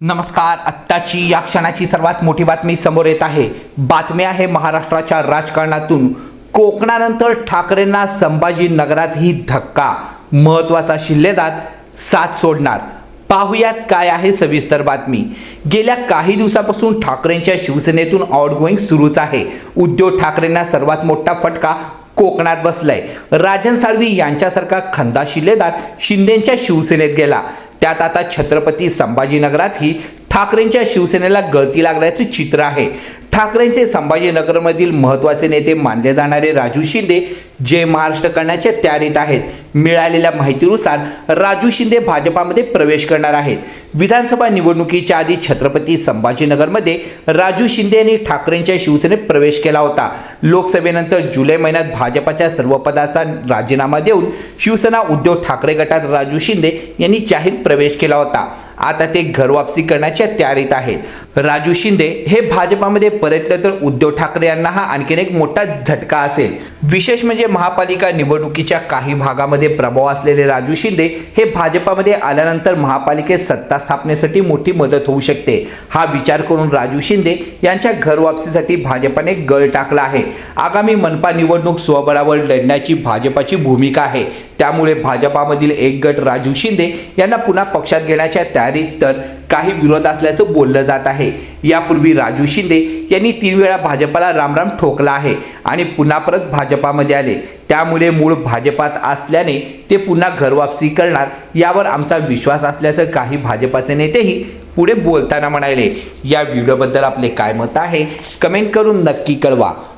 नमस्कार आत्ताची या क्षणाची सर्वात मोठी बातमी समोर येत आहे. बातमी आहे महाराष्ट्राच्या राजकारणातून. कोकणानंतर ठाकरेंना संभाजीनगरातही धक्का. महत्त्वाचा शिल्लेदार साथ सोडणार. पाहुयात काय आहे सविस्तर बातमी. गेल्या काही दिवसापासून ठाकरेंच्या शिवसेनेतून आउटगोईंग सुरूच आहे. उद्धव ठाकरेंना सर्वात मोठा फटका कोकणात बसलाय. राजन साळवी यांच्यासारखा खंदा शिल्लेदार शिंदेच्या शिवसेनेत गेला. त्यात आता छत्रपती संभाजीनगरातही ठाकरेंच्या शिवसेनेला गळती लागल्याचे चित्र आहे. ठाकरेंचे संभाजीनगरमधील महत्त्वाचे नेते मानले जाणारे राजू शिंदे जे महाराष्ट्र करण्याच्या तयारीत आहेत. मिळालेल्या माहितीनुसार राजू शिंदे भाजपामध्ये प्रवेश करणार आहेत. विधानसभा निवडणुकीच्या आधी छत्रपती संभाजीनगरमध्ये राजू शिंदे यांनी ठाकरेंच्या शिवसेनेत प्रवेश केला होता. लोकसभेनंतर जुलै महिन्यात भाजपाच्या सर्व पदाचा राजीनामा देऊन शिवसेना उद्धव ठाकरे गटात राजू शिंदे यांनी जाहीर प्रवेश केला होता. आता ते घरवापसी करण्याच्या तयारीत आहेत राजू शिंदे हे भाजपामध्ये परतले तर उद्धव ठाकरे यांना हा आणखीन एक मोठा झटका असेल. विशेष म्हणजे महापालिका निवडणुकीच्या काही भागामध्ये प्रभाव असलेले राजू शिंदे हे भाजपामध्ये आल्यानंतर महापालिकेत सत्ता स्थापनेसाठी मोठी मदत होऊ शकते. हा विचार करून राजू शिंदे यांच्या घरवापसीसाठी भाजपाने गळ टाकला आहे. आगामी मनपा निवडणूक स्वबळावर लढण्याची भाजपाची भूमिका आहे. त्यामुळे भाजपामधील एक गट राजू शिंदे यांना पुन्हा पक्षात घेण्याच्या तयारीत तर काही विरोध असल्याचं बोललं जात आहे. यापूर्वी राजू शिंदे यांनी तीन वेळा भाजपाला रामराम ठोकला आहे आणि पुन्हा परत भाजपामध्ये आले. त्यामुळे मूळ भाजपात असल्याने ते पुन्हा घरवापसी करणार यावर आमचा विश्वास असल्याचं काही भाजपाचे नेतेही पुढे बोलताना म्हणाले. या व्हिडिओबद्दल आपले काय मत आहे? कमेंट करून नक्की कळवा.